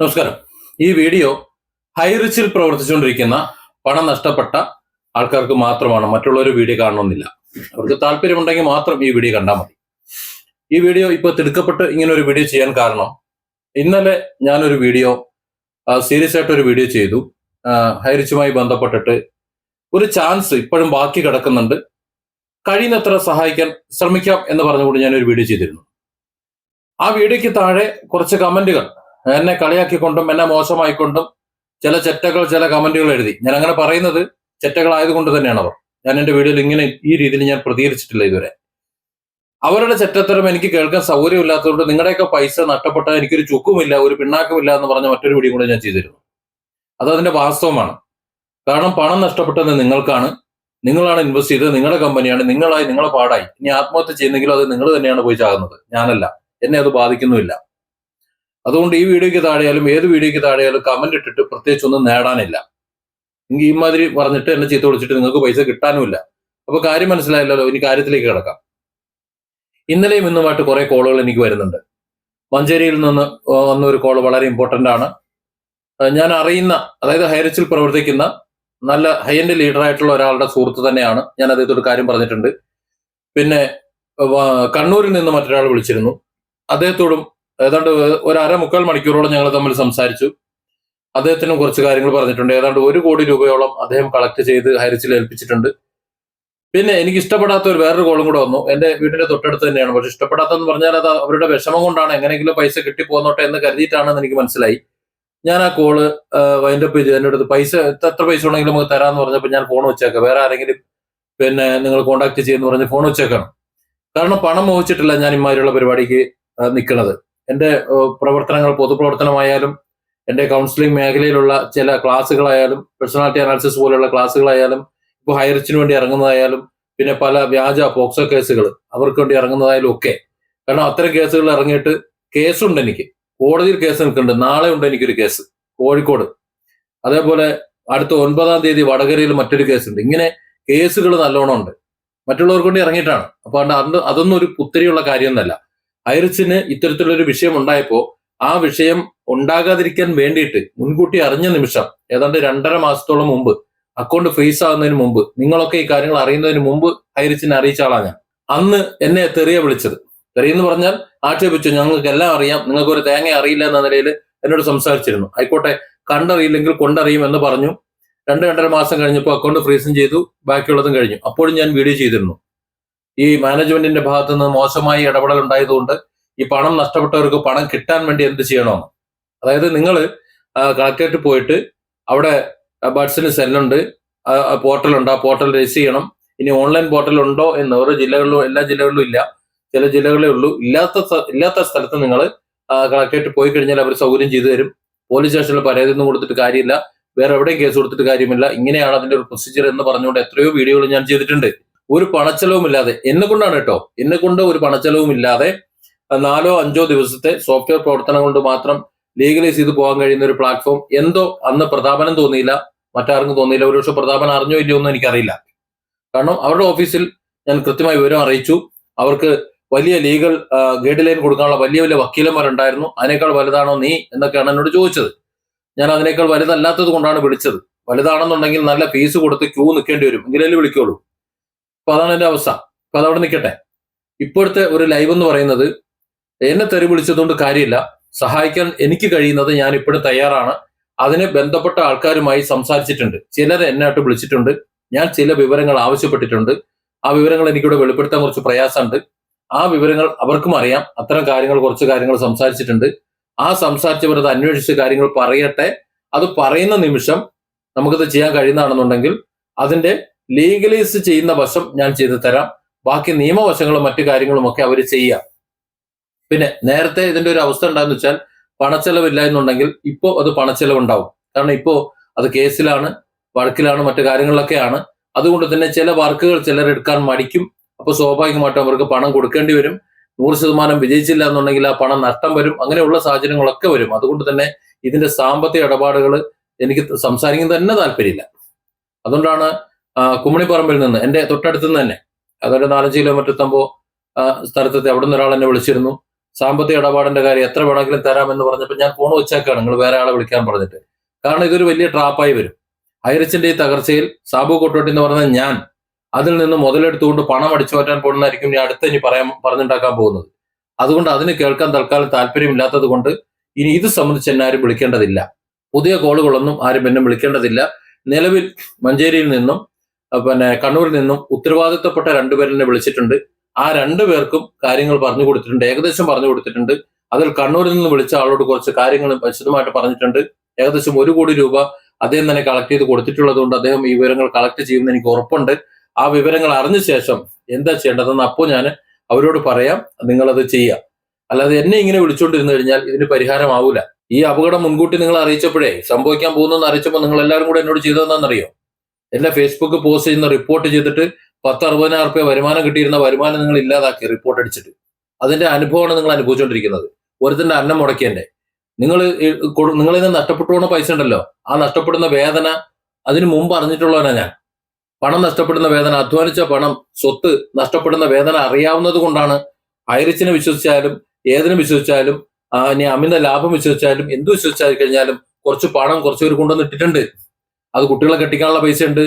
നമസ്കാരം. ഈ video high ഹൈറിച്ചിൽ പ്രവർത്തിച്ചുകൊണ്ടിരിക്കുന്ന പണം നഷ്ടപ്പെട്ട ആൾക്കാർക്ക് മാത്രമാണ് മറ്റുള്ളവർ വീഡിയോ കാണണമെന്നില്ല. അവർക്ക് താല്പര്യമുണ്ടെങ്കിൽ മാത്രം ഈ വീഡിയോ കണ്ടാൽ മതി. ഈ വീഡിയോ ഇപ്പോൾ തിടുക്കപ്പെട്ട് ഇങ്ങനെ ഒരു വീഡിയോ ചെയ്യാൻ കാരണം ഇന്നലെ ഞാനൊരു വീഡിയോ സീരിയസ് ആയിട്ട് ഒരു വീഡിയോ ചെയ്തു. ഹൈ ഹൈറിച്ചുമായി ബന്ധപ്പെട്ടിട്ട് ഒരു ചാൻസ് ഇപ്പോഴും ബാക്കി കിടക്കുന്നുണ്ട്. കഴിയുന്നത്ര സഹായിക്കാൻ ശ്രമിക്കാം എന്ന് പറഞ്ഞുകൊണ്ട് ഞാനൊരു വീഡിയോ ചെയ്തിരുന്നു. ആ വീഡിയോയ്ക്ക് താഴെ കുറച്ച് കമന്റുകൾ എന്നെ കളിയാക്കിക്കൊണ്ടും എന്നെ മോശമായിക്കൊണ്ടും ചില ചെറ്റകൾ ചില കമന്റുകൾ എഴുതി. ഞാൻ അങ്ങനെ പറയുന്നത് ചെറ്റകളായതുകൊണ്ട് തന്നെയാണ് അവർ ഞാൻ എന്റെ വീഡിയോയിൽ ഇങ്ങനെ ഈ രീതിയിൽ ഞാൻ പ്രതികരിച്ചിട്ടില്ല ഇതുവരെ. അവരുടെ ചെറ്റത്തരം എനിക്ക് കേൾക്കാൻ സൗകര്യമില്ലാത്തതുകൊണ്ട് നിങ്ങളുടെയൊക്കെ പൈസ നഷ്ടപ്പെട്ടാൽ എനിക്കൊരു ചുക്കുമില്ല ഒരു പിണ്ണാക്കുമില്ല എന്ന് പറഞ്ഞ മറ്റൊരു വീഡിയോ കൂടെ ഞാൻ ചെയ്തിരുന്നു. അത് അതിന്റെ വാസ്തവമാണ്. കാരണം പണം നഷ്ടപ്പെട്ടത് നിങ്ങൾക്കാണ്. നിങ്ങളാണ് ഇൻവെസ്റ്റ് ചെയ്തത് നിങ്ങളുടെ കമ്പനിയാണ്. നിങ്ങളായി നിങ്ങളെ പാടായി. ഇനി ആത്മഹത്യ ചെയ്യുന്നെങ്കിലും അത് നിങ്ങൾ തന്നെയാണ് പോയി ചാകുന്നത്. ഞാനല്ല. എന്നെ അത് ബാധിക്കുന്നുമില്ല. അതുകൊണ്ട് ഈ വീഡിയോയ്ക്ക് താഴെയാലും ഏത് വീഡിയോയ്ക്ക് താഴെയാലും കമന്റ് ഇട്ടിട്ട് പ്രത്യേകിച്ച് ഒന്നും നേടാനില്ല. ഈ മാതിരി പറഞ്ഞിട്ട് എന്നെ ചീത്ത വിളിച്ചിട്ട് നിങ്ങൾക്ക് പൈസ കിട്ടാനുമില്ല. അപ്പൊ കാര്യം മനസ്സിലായല്ലോ ഇനി കാര്യത്തിലേക്ക് കിടക്കാം. ഇന്നലെയും ഇന്നുമായിട്ട് കുറെ കോളുകൾ എനിക്ക് വരുന്നുണ്ട്. മഞ്ചേരിയിൽ നിന്ന് വന്ന ഒരു കോൾ വളരെ ഇമ്പോർട്ടന്റ് ആണ്. ഞാൻ അറിയുന്ന അതായത് ഹൈറിച്ചിൽ പ്രവർത്തിക്കുന്ന നല്ല ഹൈ എൻഡ് ലീഡർ ആയിട്ടുള്ള ഒരാളുടെ സുഹൃത്ത് തന്നെയാണ് ഞാൻ അദ്ദേഹത്തോട് കാര്യം പറഞ്ഞിട്ടുണ്ട്. പിന്നെ കണ്ണൂരിൽ നിന്ന് മറ്റൊരാൾ വിളിച്ചിരുന്നു. അദ്ദേഹത്തോടും ഏതാണ്ട് ഒരു അര മുക്കാൽ മണിക്കൂറോളം ഞങ്ങൾ തമ്മിൽ സംസാരിച്ചു. അദ്ദേഹത്തിന് കുറച്ച് കാര്യങ്ങൾ പറഞ്ഞിട്ടുണ്ട്. ഏതാണ്ട് ഒരു കോടി രൂപയോളം അദ്ദേഹം കളക്ട് ചെയ്ത് ഹരിച്ചിൽ ഏൽപ്പിച്ചിട്ടുണ്ട്. പിന്നെ എനിക്ക് ഇഷ്ടപ്പെടാത്ത ഒരു വേറൊരു കോളും കൂടെ വന്നു. എന്റെ വീടിന്റെ തൊട്ടടുത്ത് തന്നെയാണ്. പക്ഷെ ഇഷ്ടപ്പെടാത്തെന്ന് പറഞ്ഞാൽ അത് അവരുടെ വിഷമം കൊണ്ടാണ് എങ്ങനെയെങ്കിലും പൈസ കിട്ടി പോന്നോട്ടെ എന്ന് കരുതിയിട്ടാണെന്ന് എനിക്ക് മനസ്സിലായി. ഞാൻ ആ കോൾ വൈൻഡപ്പ് ചെയ്ത്. എന്റെ അടുത്ത് പൈസ എത്ര പൈസ ഉണ്ടെങ്കിലും നമുക്ക് തരാമെന്ന് പറഞ്ഞപ്പോൾ ഞാൻ ഫോൺ വെച്ചേക്കാം. വേറെ ആരെങ്കിലും പിന്നെ നിങ്ങൾ കോണ്ടാക്ട് ചെയ്യുമെന്ന് പറഞ്ഞ് ഫോൺ വെച്ചേക്കണം. കാരണം പണം മോഹിച്ചിട്ടില്ല ഞാൻ ഇമാതിരിയുള്ള പരിപാടിക്ക് നിൽക്കുന്നത് എന്റെ പ്രവർത്തനങ്ങൾ പൊതുപ്രവർത്തനമായാലും എന്റെ കൗൺസിലിംഗ് മേഖലയിലുള്ള ചില ക്ലാസ്സുകളായാലും പേഴ്സണാലിറ്റി അനാലിസിസ് പോലുള്ള ക്ലാസ്സുകളായാലും ഇപ്പോൾ ഹൈറിച്ചിന് വേണ്ടി ഇറങ്ങുന്നതായാലും പിന്നെ പല വ്യാജ പോക്സോ കേസുകൾ അവർക്ക് വേണ്ടി ഇറങ്ങുന്നതായാലും ഒക്കെ. കാരണം അത്തരം കേസുകൾ ഇറങ്ങിയിട്ട് കേസുണ്ട് എനിക്ക്. കോടതിയിൽ കേസ് നിൽക്കുന്നുണ്ട്. നാളെ ഉണ്ട് എനിക്കൊരു കേസ്. കോഴിക്കോട്. അതേപോലെ അടുത്ത ഒൻപതാം തീയതി വടകരയിൽ മറ്റൊരു കേസുണ്ട്. ഇങ്ങനെ കേസുകൾ നല്ലോണം ഉണ്ട്. മറ്റുള്ളവർക്ക് വേണ്ടി ഇറങ്ങിയിട്ടാണ്. അപ്പൊ അതുകൊണ്ട് അതൊന്നും ഒരു പുത്തരിയുള്ള കാര്യമൊന്നല്ല ഐറിസിന് ഇത്തരത്തിലുള്ള ഒരു വിഷയം ഉണ്ടായപ്പോ ആ വിഷയം ഉണ്ടാകാതിരിക്കാൻ വേണ്ടിയിട്ട് മുൻകൂട്ടി അറിഞ്ഞ നിമിഷം ഏതാണ്ട് രണ്ടര മാസത്തോളം മുമ്പ് അക്കൗണ്ട് ഫ്രീസ് ആകുന്നതിന് മുമ്പ് നിങ്ങളൊക്കെ ഈ കാര്യങ്ങൾ അറിയുന്നതിന് മുമ്പ് ഐറിസിനെ അറിയിച്ച ആളാണ് ഞാൻ. അന്ന് എന്നെ തെറിയ വിളിച്ചത്. തെറിയെന്ന് പറഞ്ഞാൽ ആക്ഷേപിച്ചു ഞങ്ങൾക്ക് എല്ലാം അറിയാം നിങ്ങൾക്ക് ഒരു തേങ്ങ അറിയില്ല എന്ന നിലയിൽ എന്നോട് സംസാരിച്ചിരുന്നു. ആയിക്കോട്ടെ കണ്ടറിയില്ലെങ്കിൽ കൊണ്ടറിയും എന്ന് പറഞ്ഞു. രണ്ട് രണ്ടര മാസം കഴിഞ്ഞപ്പോൾ അക്കൗണ്ട് ഫ്രീസും ചെയ്തു ബാക്കിയുള്ളതും കഴിഞ്ഞു. അപ്പോഴും ഞാൻ വീഡിയോ ചെയ്തിരുന്നു. ഈ മാനേജ്മെന്റിന്റെ ഭാഗത്ത് നിന്ന് മോശമായി ഇടപെടൽ ഉണ്ടായതുകൊണ്ട് ഈ പണം നഷ്ടപ്പെട്ടവർക്ക് പണം കിട്ടാൻ വേണ്ടി എന്ത് ചെയ്യണോ അതായത് നിങ്ങൾ കളക്ടറേറ്റ് പോയിട്ട് അവിടെ ബഡ്സിന് സെല്ലുണ്ട് പോർട്ടലുണ്ട് ആ പോർട്ടൽ രജിസ്റ്റർ ചെയ്യണം. ഇനി ഓൺലൈൻ പോർട്ടൽ ഉണ്ടോ എന്ന് ഓരോ ജില്ലകളിലും എല്ലാ ജില്ലകളിലും ഇല്ല. ചില ജില്ലകളിലേ ഉള്ളൂ. ഇല്ലാത്ത ഇല്ലാത്ത സ്ഥലത്ത് നിങ്ങൾ കളക്ടറേറ്റ് പോയി കഴിഞ്ഞാൽ അവർ സൗകര്യം ചെയ്തു തരും. പോലീസ് സ്റ്റേഷനിൽ പരാതി ഒന്നും കൊടുത്തിട്ട് കാര്യമില്ല. വേറെ എവിടെയും കേസ് കൊടുത്തിട്ട് കാര്യമില്ല. ഇങ്ങനെയാണ് അതിന്റെ ഒരു പ്രൊസീജിയർ എന്ന് പറഞ്ഞുകൊണ്ട് എത്രയോ വീഡിയോകൾ ഞാൻ ചെയ്തിട്ടുണ്ട്. ഒരു പണച്ചെലവും ഇല്ലാതെ എന്നെ കൊണ്ടാണ് കേട്ടോ എന്നെ കൊണ്ട് ഒരു പണച്ചെലവും ഇല്ലാതെ നാലോ അഞ്ചോ ദിവസത്തെ സോഫ്റ്റ്വെയർ പ്രവർത്തനം കൊണ്ട് മാത്രം ലീഗലൈസ് ചെയ്ത് പോകാൻ കഴിയുന്ന ഒരു പ്ലാറ്റ്ഫോം എന്തോ അന്ന് പ്രതാപനം തോന്നിയില്ല മറ്റാർക്കും തോന്നിയില്ല ഒരുപക്ഷെ പ്രതാപനം അറിഞ്ഞോ ഇല്ലയോ ഒന്നും എനിക്കറിയില്ല. കാരണം അവരുടെ ഓഫീസിൽ ഞാൻ കൃത്യമായി വിവരം അറിയിച്ചു. അവർക്ക് വലിയ ലീഗൽ ഗൈഡ് ലൈൻ കൊടുക്കാനുള്ള വലിയ വലിയ വക്കീലന്മാരുണ്ടായിരുന്നു. അതിനേക്കാൾ വലുതാണോ നീ എന്നൊക്കെയാണ് എന്നോട് ചോദിച്ചത്. ഞാൻ അതിനേക്കാൾ വലുതല്ലാത്തത് കൊണ്ടാണ് വിളിച്ചത്. വലുതാണെന്നുണ്ടെങ്കിൽ നല്ല ഫീസ് കൊടുത്ത് ക്യൂ നിൽക്കേണ്ടി വരും. എങ്കിലും വിളിക്കുള്ളൂ. അപ്പൊ അതാണ് എന്റെ അവസ്ഥ. അപ്പൊ അതവിടെ നിൽക്കട്ടെ. ഇപ്പോഴത്തെ ഒരു ലൈവ് എന്ന് പറയുന്നത് എന്നെ തെറി വിളിച്ചതുകൊണ്ട് കാര്യമില്ല. സഹായിക്കാൻ എനിക്ക് കഴിയുന്നത് ഞാൻ ഇപ്പോഴും തയ്യാറാണ്. അതിന് ബന്ധപ്പെട്ട ആൾക്കാരുമായി സംസാരിച്ചിട്ടുണ്ട്. ചിലർ എന്നെയായിട്ട് വിളിച്ചിട്ടുണ്ട്. ഞാൻ ചില വിവരങ്ങൾ ആവശ്യപ്പെട്ടിട്ടുണ്ട്. ആ വിവരങ്ങൾ എനിക്കിവിടെ വെളിപ്പെടുത്താൻ കുറച്ച് പ്രയാസമുണ്ട്. ആ വിവരങ്ങൾ അവർക്കും അറിയാം. അത്തരം കാര്യങ്ങൾ കുറച്ച് കാര്യങ്ങൾ സംസാരിച്ചിട്ടുണ്ട്. ആ സംസാരിച്ചവർ അത് അന്വേഷിച്ച് കാര്യങ്ങൾ പറയട്ടെ. അത് പറയുന്ന നിമിഷം നമുക്കത് ചെയ്യാൻ കഴിയുന്നതാണെന്നുണ്ടെങ്കിൽ അതിന്റെ ലീഗലൈസ് ചെയ്യുന്ന വശം ഞാൻ ചെയ്തു തരാം. ബാക്കി നിയമവശങ്ങളും മറ്റു കാര്യങ്ങളും ഒക്കെ അവർ ചെയ്യാം. പിന്നെ നേരത്തെ ഇതിന്റെ ഒരു അവസ്ഥ ഉണ്ടായെന്ന് വെച്ചാൽ പണച്ചെലവില്ല എന്നുണ്ടെങ്കിൽ ഇപ്പോൾ അത് പണച്ചെലവ് ഉണ്ടാവും കാരണം ഇപ്പോ അത് കേസിലാണ് വഴക്കിലാണ് മറ്റു കാര്യങ്ങളിലൊക്കെയാണ്. അതുകൊണ്ട് തന്നെ ചില വർക്കുകൾ ചിലർ എടുക്കാൻ മടിക്കും. അപ്പൊ സ്വാഭാവികമായിട്ടും അവർക്ക് പണം കൊടുക്കേണ്ടി വരും. നൂറ് ശതമാനം വിജയിച്ചില്ല എന്നുണ്ടെങ്കിൽ ആ പണം നഷ്ടം വരും. അങ്ങനെയുള്ള സാഹചര്യങ്ങളൊക്കെ വരും. അതുകൊണ്ട് തന്നെ ഇതിന്റെ സാമ്പത്തിക ഇടപാടുകൾ എനിക്ക് സംസാരിക്കാൻ തന്നെ താല്പര്യമില്ല. അതുകൊണ്ടാണ് കുമ്മണിപ്പറമ്പിൽ നിന്ന് എന്റെ തൊട്ടടുത്ത് നിന്ന് തന്നെ അതൊരു നാലഞ്ച് കിലോമീറ്റർ തമ്പോ സ്ഥലത്തെത്തി അവിടെ നിന്ന് ഒരാൾ എന്നെ വിളിച്ചിരുന്നു. സാമ്പത്തിക ഇടപാടിന്റെ കാര്യം എത്ര വേണമെങ്കിലും തരാമെന്ന് പറഞ്ഞപ്പോൾ ഞാൻ ഫോൺ വെച്ചേക്കാണ് നിങ്ങൾ വേറെ ആളെ വിളിക്കാൻ പറഞ്ഞിട്ട്. കാരണം ഇതൊരു വലിയ ട്രാപ്പായി വരും. ഹൈറിച്ചിന്റെ ഈ തകർച്ചയിൽ സാബു കൊട്ടോട്ടി എന്ന് പറഞ്ഞ ഞാൻ അതിൽ നിന്ന് മുതലെടുത്തുകൊണ്ട് പണം അടിച്ചു മാറ്റാൻ പോകുന്നതായിരിക്കും ഞാൻ അടുത്ത് ഇനി പറയാൻ പറഞ്ഞുണ്ടാക്കാൻ പോകുന്നത്. അതുകൊണ്ട് അതിന് കേൾക്കാൻ തൽക്കാലം താല്പര്യമില്ലാത്തത് കൊണ്ട് ഇനി ഇത് സംബന്ധിച്ച് എന്നെ ആരും വിളിക്കേണ്ടതില്ല. പുതിയ കോളുകളൊന്നും ആരും എന്നെ വിളിക്കേണ്ടതില്ല. നിലവിൽ മഞ്ചേരിയിൽ നിന്നും പിന്നെ കണ്ണൂരിൽ നിന്നും ഉത്തരവാദിത്തപ്പെട്ട രണ്ടുപേരെന്നെ വിളിച്ചിട്ടുണ്ട്. ആ രണ്ടു പേർക്കും കാര്യങ്ങൾ പറഞ്ഞു കൊടുത്തിട്ടുണ്ട്. ഏകദേശം പറഞ്ഞു കൊടുത്തിട്ടുണ്ട്. അതിൽ കണ്ണൂരിൽ നിന്ന് വിളിച്ച ആളോട് കുറച്ച് കാര്യങ്ങൾ വിശദമായിട്ട് പറഞ്ഞിട്ടുണ്ട്. ഏകദേശം ഒരു കോടി രൂപ അദ്ദേഹം തന്നെ കളക്ട് ചെയ്ത് കൊടുത്തിട്ടുള്ളത് കൊണ്ട് അദ്ദേഹം ഈ വിവരങ്ങൾ കളക്ട് ചെയ്യുമെന്ന് എനിക്ക് ഉറപ്പുണ്ട്. ആ വിവരങ്ങൾ അറിഞ്ഞ ശേഷം എന്താ ചെയ്യേണ്ടതെന്ന് അപ്പോൾ ഞാൻ അവരോട് പറയാം. നിങ്ങളത് ചെയ്യാം അല്ലാതെ എന്നെ ഇങ്ങനെ വിളിച്ചുകൊണ്ടിരുന്നു കഴിഞ്ഞാൽ ഇതിന് പരിഹാരമാവൂല ഈ അപകടം മുൻകൂട്ടി നിങ്ങൾ അറിയിച്ചപ്പോഴേ സംഭവിക്കാൻ പോകുന്നെന്ന് അറിയിച്ചപ്പോൾ നിങ്ങൾ എല്ലാവരും കൂടെ എന്നോട് ചെയ്തതെന്നറിയോ എന്നെ ഫേസ്ബുക്ക് പോസ്റ്റ് ചെയ്യുന്ന റിപ്പോർട്ട് ചെയ്തിട്ട് പത്ത് അറുപതിനായിരം റുപ്യ വരുമാനം കിട്ടിയിരുന്ന വരുമാനം നിങ്ങൾ ഇല്ലാതാക്കി റിപ്പോർട്ട് അടിച്ചിട്ട്. അതിന്റെ അനുഭവമാണ് നിങ്ങൾ അനുഭവിച്ചുകൊണ്ടിരിക്കുന്നത് ഒരുത്തിന്റെ അന്നം മുടക്കിയന്റെ നിങ്ങൾ നിങ്ങളിൽ നിന്ന് നഷ്ടപ്പെട്ടു പൈസ ഉണ്ടല്ലോ. ആ നഷ്ടപ്പെടുന്ന വേദന അതിന് മുമ്പ് അറിഞ്ഞിട്ടുള്ളവനാ ഞാൻ. പണം നഷ്ടപ്പെടുന്ന വേദന അധ്വാനിച്ച പണം സ്വത്ത് നഷ്ടപ്പെടുന്ന വേദന അറിയാവുന്നത് കൊണ്ടാണ് ഐറിച്ചിനെ വിശ്വസിച്ചാലും ഏതിനും വിശ്വസിച്ചാലും ഇനി അമിത ലാഭം വിശ്വസിച്ചാലും എന്ത് വിശ്വസിച്ചാൽ കഴിഞ്ഞാലും കുറച്ച് പണം കുറച്ചുപേർ പേര് കൊണ്ടുവന്ന് ഇട്ടിട്ടുണ്ട്. അത് കുട്ടികളെ കെട്ടിക്കാനുള്ള പൈസ ഉണ്ട്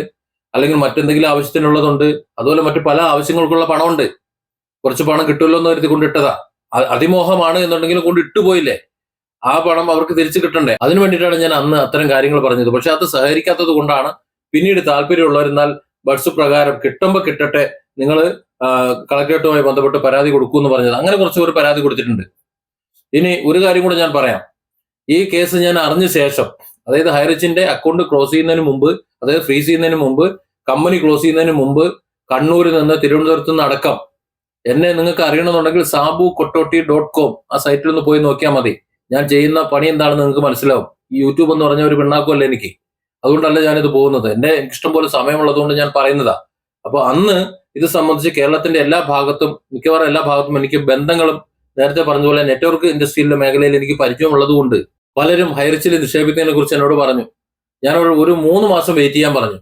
അല്ലെങ്കിൽ മറ്റെന്തെങ്കിലും ആവശ്യത്തിനുള്ളതുണ്ട്. അതുപോലെ മറ്റു പല ആവശ്യങ്ങൾക്കുള്ള പണമുണ്ട്. കുറച്ച് പണം കിട്ടുമല്ലോ എന്ന് കരുതി കൊണ്ടിട്ടതാ. അതിമോഹമാണ് എന്നുണ്ടെങ്കിലും കൊണ്ട് ഇട്ടുപോയില്ലേ ആ പണം അവർക്ക് തിരിച്ചു കിട്ടണ്ടേ? അതിനു വേണ്ടിയിട്ടാണ് ഞാൻ അന്ന് അത്തരം കാര്യങ്ങൾ പറഞ്ഞത്. പക്ഷെ അത് സഹകരിക്കാത്തത് കൊണ്ടാണ് പിന്നീട് താല്പര്യമുള്ളവരെന്നാൽ ബഡ്സ് പ്രകാരം കിട്ടുമ്പോൾ കിട്ടട്ടെ. നിങ്ങൾ കളക്ടറേറ്റുമായി ബന്ധപ്പെട്ട് പരാതി കൊടുക്കൂ എന്ന് പറഞ്ഞത്. അങ്ങനെ കുറച്ച് പേര് പരാതി കൊടുത്തിട്ടുണ്ട്. ഇനി ഒരു കാര്യം കൂടെ ഞാൻ പറയാം. ഈ കേസ് ഞാൻ അറിഞ്ഞ ശേഷം അതായത് ഹൈറിച്ചിന്റെ അക്കൗണ്ട് ക്ലോസ് ചെയ്യുന്നതിന് മുമ്പ് അതായത് ഫ്രീസ് ചെയ്യുന്നതിന് മുമ്പ് കമ്പനി ക്ലോസ് ചെയ്യുന്നതിന് മുമ്പ് കണ്ണൂരിൽ നിന്ന് തിരുവനന്തപുരത്ത് നിന്ന് അടക്കം. എന്നെ നിങ്ങൾക്ക് അറിയണമെന്നുണ്ടെങ്കിൽ സാബു കൊട്ടോട്ടി ഡോട്ട് കോം ആ സൈറ്റിൽ ഒന്ന് പോയി നോക്കിയാൽ മതി. ഞാൻ ചെയ്യുന്ന പണി എന്താണെന്ന് നിങ്ങൾക്ക് മനസ്സിലാവും. ഈ യൂട്യൂബ് എന്ന് പറഞ്ഞ ഒരു പിണ്ണാക്കുമല്ല എനിക്ക്? അതുകൊണ്ടല്ല ഞാനിത് പോകുന്നത്. എന്റെ ഇഷ്ടം പോലെ സമയമുള്ളതുകൊണ്ട് ഞാൻ പറയുന്നതാ. അപ്പൊ അന്ന് ഇത് സംബന്ധിച്ച് കേരളത്തിന്റെ എല്ലാ ഭാഗത്തും മിക്കവാറും എല്ലാ ഭാഗത്തും എനിക്ക് ബന്ധങ്ങളും നേരത്തെ പറഞ്ഞതുപോലെ നെറ്റ്വർക്ക് ഇൻഡസ്ട്രിയിലെ മേഖലയിൽ എനിക്ക് പരിചയമുള്ളത് കൊണ്ട് പലരും ഹൈറിച്ചിൽ നിക്ഷേപിക്കുന്നതിനെ കുറിച്ച് എന്നോട് പറഞ്ഞു. ഞാൻ ഒരു മൂന്ന് മാസം വെയിറ്റ് ചെയ്യാൻ പറഞ്ഞു.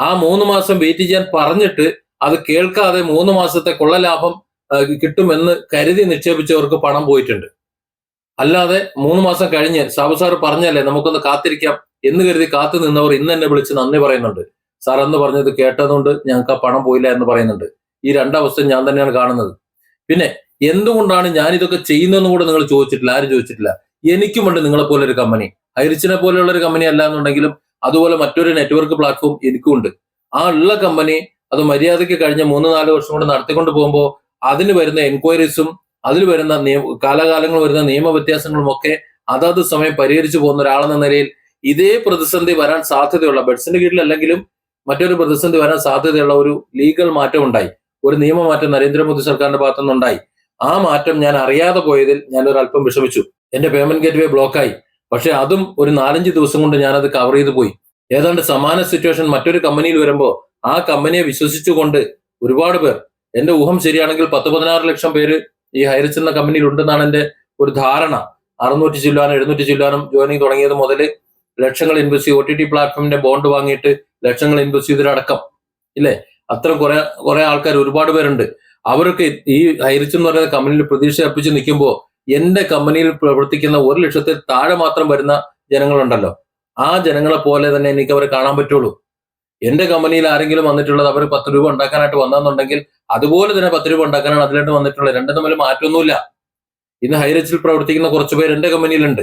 ആ മൂന്ന് മാസം വെയിറ്റ് ചെയ്യാൻ പറഞ്ഞിട്ട് അത് കേൾക്കാതെ മൂന്ന് മാസത്തെ കൊള്ളലാഭം ലാഭം കിട്ടുമെന്ന് കരുതി നിക്ഷേപിച്ചവർക്ക് പണം പോയിട്ടുണ്ട്. അല്ലാതെ മൂന്ന് മാസം കഴിഞ്ഞ് സാബു പറഞ്ഞല്ലേ നമുക്കൊന്ന് കാത്തിരിക്കാം എന്ന് കരുതി കാത്തു നിന്നവർ ഇന്ന് എന്നെ വിളിച്ച് നന്ദി പറയുന്നുണ്ട്. സാർ എന്ന് പറഞ്ഞത് കേട്ടതുകൊണ്ട് ഞങ്ങൾക്ക് ആ പണം പോയില്ല എന്ന് പറയുന്നുണ്ട്. ഈ രണ്ടവസ്ഥ ഞാൻ തന്നെയാണ് കാണുന്നത്. പിന്നെ എന്തുകൊണ്ടാണ് ഞാൻ ഇതൊക്കെ ചെയ്യുന്നതെന്ന് കൂടെ നിങ്ങൾ ചോദിച്ചിട്ടില്ല? ആരും ചോദിച്ചിട്ടില്ല. എനിക്കുമുണ്ട് നിങ്ങളെ പോലെ ഒരു കമ്പനി ഹൈറിച്ചിനെ പോലെയുള്ള ഒരു കമ്പനി അല്ല എന്നുണ്ടെങ്കിലും അതുപോലെ മറ്റൊരു നെറ്റ്വർക്ക് പ്ലാറ്റ്ഫോം എനിക്കും ഉണ്ട്. ആ ഉള്ള കമ്പനി അത് മര്യാദയ്ക്ക് കഴിഞ്ഞ മൂന്ന് നാല് വർഷം കൊണ്ട് നടത്തിക്കൊണ്ട് പോകുമ്പോൾ അതിന് വരുന്ന എൻക്വയറീസും അതിൽ വരുന്ന നിയമ കാലകാലങ്ങൾ വരുന്ന നിയമ വ്യത്യാസങ്ങളും ഒക്കെ അതാത് സമയം പരിഹരിച്ചു പോകുന്ന ഒരാളെന്ന നിലയിൽ ഇതേ പ്രതിസന്ധി വരാൻ സാധ്യതയുള്ള ബെഡ്സിന്റെ കീഴിലല്ലെങ്കിലും മറ്റൊരു പ്രതിസന്ധി വരാൻ സാധ്യതയുള്ള ഒരു ലീഗൽ മാറ്റം ഉണ്ടായി. ഒരു നിയമമാറ്റം നരേന്ദ്രമോദി സർക്കാരിന്റെ ഭാഗത്തു നിന്നുണ്ടായി ആ മാറ്റം ഞാൻ അറിയാതെ പോയതിൽ ഞാൻ ഒരു അല്പം വിഷമിച്ചു. എന്റെ പേയ്മെന്റ് ഗേറ്റ് വേ ബ്ലോക്കായി പക്ഷെ അതും ഒരു നാലഞ്ച് ദിവസം കൊണ്ട് ഞാനത് കവർ ചെയ്തു പോയി. ഏതാണ്ട് സമാന സിറ്റുവേഷൻ മറ്റൊരു കമ്പനിയിൽ വരുമ്പോൾ ആ കമ്പനിയെ വിശ്വസിച്ചുകൊണ്ട് ഒരുപാട് പേർ എന്റെ ഊഹം ശരിയാണെങ്കിൽ പത്ത് പതിനാറ് ലക്ഷം പേര് ഈ ഹൈറിച്ച് എന്ന കമ്പനിയിൽ ഉണ്ടെന്നാണ് എന്റെ ഒരു ധാരണ. അറുന്നൂറ്റി ചില്ലാനും എഴുന്നൂറ്റി ചില്ലാനും ജോയിനിങ് തുടങ്ങിയത് മുതൽ ലക്ഷങ്ങൾ ഇൻവെസ്റ്റ് ചെയ്ത് ഒ ടി ടി പ്ലാറ്റ്ഫോമിന്റെ ബോണ്ട് വാങ്ങിയിട്ട് ലക്ഷങ്ങൾ ഇൻവെസ്റ്റ് ചെയ്തിട്ടടക്കം ഇല്ലേ? അത്തരം കുറെ കുറെ ആൾക്കാർ ഒരുപാട് പേരുണ്ട്. അവരൊക്കെ ഈ ഹൈറിച്ച് എന്ന് പറയുന്ന കമ്പനിയിൽ പ്രതീക്ഷ അർപ്പിച്ച് നിൽക്കുമ്പോൾ എന്റെ കമ്പനിയിൽ പ്രവർത്തിക്കുന്ന ഒരു ലക്ഷത്തിൽ താഴെ മാത്രം വരുന്ന ജനങ്ങളുണ്ടല്ലോ. ആ ജനങ്ങളെ പോലെ തന്നെ എനിക്ക് അവരെ കാണാൻ പറ്റുള്ളൂ. എന്റെ കമ്പനിയിൽ ആരെങ്കിലും വന്നിട്ടുള്ളത് അവർ പത്ത് രൂപ ഉണ്ടാക്കാനായിട്ട് വന്നെന്നുണ്ടെങ്കിൽ അതുപോലെ തന്നെ പത്ത് രൂപ ഉണ്ടാക്കാനാണ് അതിലായിട്ട് വന്നിട്ടുള്ളത്. രണ്ടും തമ്മിൽ മാറ്റമൊന്നുമില്ല. ഇന്ന് ഹൈറച്ചിൽ പ്രവർത്തിക്കുന്ന കുറച്ച് പേര് എന്റെ കമ്പനിയിലുണ്ട്.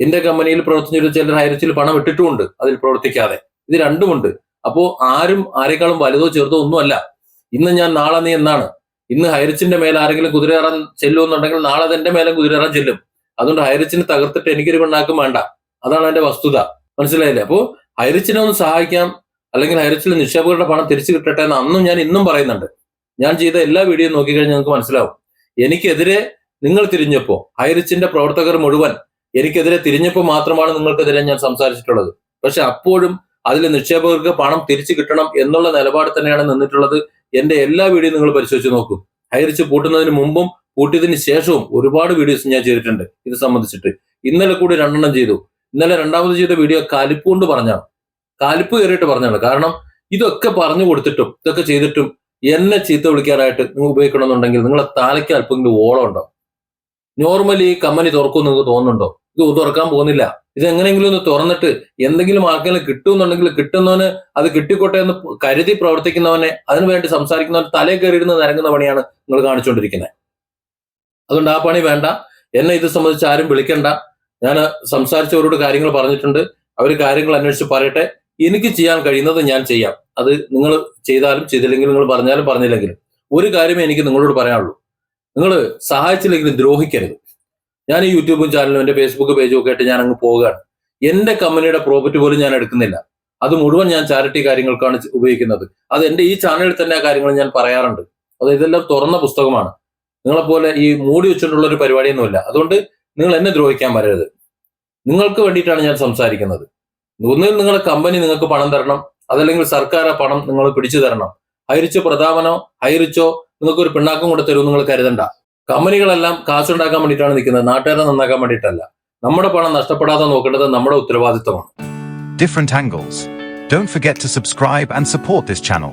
എന്റെ കമ്പനിയിൽ പ്രവർത്തിച്ചിട്ട് ചിലർ ഹൈറച്ചിൽ പണം ഇട്ടിട്ടുമുണ്ട് അതിൽ പ്രവർത്തിക്കാതെ. ഇത് രണ്ടുമുണ്ട്. അപ്പോ ആരും ആരെക്കാളും വലുതോ ചെറുതോ ഒന്നുമല്ല. ഇന്ന് ഞാൻ നാളെ നീ എന്നാണ്? ഇന്ന് ഹൈറിച്ചിന്റെ മേലെ ആരെങ്കിലും കുതിരേറാൻ ചെല്ലുമെന്നുണ്ടെങ്കിൽ നാളെ തന്റെ മേലെ കുതിരേറാൻ ചെല്ലും. അതുകൊണ്ട് ഹൈറിച്ചിനെ തകർത്തിട്ട് എനിക്കൊരു പെണ്ണാക്കും വേണ്ട. അതാണ് എന്റെ വസ്തുത. മനസ്സിലായില്ലേ? അപ്പോ ഹൈറിച്ചിനെ ഒന്ന് സഹായിക്കാം. അല്ലെങ്കിൽ ഹൈറിച്ചിൽ നിക്ഷേപകരുടെ പണം തിരിച്ചു കിട്ടട്ടെ എന്ന് അന്നും ഞാൻ ഇന്നും പറയുന്നുണ്ട്. ഞാൻ ചെയ്ത എല്ലാ വീഡിയോ നോക്കിക്കഴിഞ്ഞാൽ നിങ്ങൾക്ക് മനസ്സിലാവും. എനിക്കെതിരെ നിങ്ങൾ തിരിഞ്ഞപ്പോ ഹൈറിച്ചിന്റെ പ്രവർത്തകർ മുഴുവൻ എനിക്കെതിരെ തിരിഞ്ഞപ്പോൾ മാത്രമാണ് നിങ്ങൾക്കെതിരെ ഞാൻ സംസാരിച്ചിട്ടുള്ളത്. പക്ഷെ അപ്പോഴും അതിൽ നിക്ഷേപകർക്ക് പണം തിരിച്ചു കിട്ടണം എന്നുള്ള നിലപാട് തന്നെയാണ് നിന്നിട്ടുള്ളത്. എന്റെ എല്ലാ വീഡിയോ നിങ്ങൾ പരിശോധിച്ച് നോക്കൂ. ഹൈറിച്ച് പൂട്ടുന്നതിന് മുമ്പും പൂട്ടിയതിന് ശേഷവും ഒരുപാട് വീഡിയോസ് ഞാൻ ചെയ്തിട്ടുണ്ട്. ഇത് സംബന്ധിച്ചിട്ട്. ഇന്നലെ കൂടി രണ്ടെണ്ണം ചെയ്തു. ഇന്നലെ രണ്ടാമത് ചെയ്ത വീഡിയോ കാലിപ്പ് കൊണ്ട് പറഞ്ഞാണ് കാലിപ്പ് കയറിയിട്ട് പറഞ്ഞാണ് കാരണം ഇതൊക്കെ പറഞ്ഞു കൊടുത്തിട്ടും ഇതൊക്കെ ചെയ്തിട്ടും എന്നെ ചീത്ത വിളിക്കാനായിട്ട് നിങ്ങൾ ഉപയോഗിക്കണമെന്നുണ്ടെങ്കിൽ നിങ്ങളെ താലയ്ക്ക് അല്പമെങ്കിലും ഓളം ഉണ്ടാവും നോർമലി ഈ കമ്പനി തുറക്കും നിങ്ങൾക്ക് തോന്നുന്നുണ്ടോ? ഇത് തുറക്കാൻ പോകുന്നില്ല. ഇത് എങ്ങനെയെങ്കിലും ഒന്ന് തുറന്നിട്ട് എന്തെങ്കിലും ആർക്കെങ്കിലും കിട്ടുമെന്നുണ്ടെങ്കിൽ കിട്ടുന്നവന് അത് കിട്ടിക്കോട്ടെ എന്ന് കരുതി പ്രവർത്തിക്കുന്നവനെ അതിനുവേണ്ടി സംസാരിക്കുന്നവൻ തലേ കയറിയിരുന്ന് നിരങ്ങുന്ന പണിയാണ് നിങ്ങൾ കാണിച്ചുകൊണ്ടിരിക്കുന്നത്. അതുകൊണ്ട് ആ പണി വേണ്ട. എന്നെ ഇത് സംബന്ധിച്ച് ആരും വിളിക്കണ്ട. ഞാൻ സംസാരിച്ചവരോട് കാര്യങ്ങൾ പറഞ്ഞിട്ടുണ്ട്. അവർ കാര്യങ്ങൾ അന്വേഷിച്ച് പറയട്ടെ. എനിക്ക് ചെയ്യാൻ കഴിയുന്നത് ഞാൻ ചെയ്യാം. അത് നിങ്ങൾ ചെയ്താലും ചെയ്തില്ലെങ്കിലും നിങ്ങൾ പറഞ്ഞാലും പറഞ്ഞില്ലെങ്കിലും ഒരു കാര്യമേ എനിക്ക് നിങ്ങളോട് പറയാനുള്ളൂ. നിങ്ങൾ സഹായിച്ചില്ലെങ്കിലും ദ്രോഹിക്കരുത്. ഞാൻ ഈ യൂട്യൂബും ചാനലും എന്റെ ഫേസ്ബുക്ക് പേജും ഒക്കെ ആയിട്ട് ഞാൻ അങ്ങ് പോവുകയാണ് എന്റെ കമ്പനിയുടെ പ്രോഫിറ്റ് പോലും ഞാൻ എടുക്കുന്നില്ല. അത് മുഴുവൻ ഞാൻ ചാരിറ്റി കാര്യങ്ങൾക്കാണ് ഉപയോഗിക്കുന്നത്. അത് എന്റെ ഈ ചാനലിൽ തന്നെ ആ കാര്യങ്ങൾ ഞാൻ പറയാറുണ്ട്. അത് ഇതെല്ലാം തുറന്ന പുസ്തകമാണ്. നിങ്ങളെപ്പോലെ ഈ മൂടി വെച്ചിട്ടുള്ള ഒരു പരിപാടിയൊന്നുമില്ല. അതുകൊണ്ട് നിങ്ങൾ എന്നെ ദ്രോഹിക്കാൻ വരരുത്. നിങ്ങൾക്ക് വേണ്ടിയിട്ടാണ് ഞാൻ സംസാരിക്കുന്നത്. ഒന്നിൽ നിങ്ങളുടെ കമ്പനി നിങ്ങൾക്ക് പണം തരണം. അതല്ലെങ്കിൽ സർക്കാർ ആ പണം നിങ്ങൾ പിടിച്ചു തരണം. ഹൈറിച്ചോ പ്രതാപനോ ഹൈറിച്ചോ നിങ്ങൾക്ക് ഒരു പിണ്ണാക്കം കൂടെ തരും നിങ്ങൾ കരുതണ്ട. കമ്പനികളെല്ലാം കാശുണ്ടാക്കാൻ വേണ്ടിയിട്ടാണ് നിൽക്കുന്നത് നാട്ടുകാരെ നന്നാക്കാൻ വേണ്ടിയിട്ടല്ല നമ്മുടെ പണം നഷ്ടപ്പെടാതെ നോക്കേണ്ടത് നമ്മുടെ ഉത്തരവാദിത്തമാണ് different angles. Don't forget to subscribe and support this channel.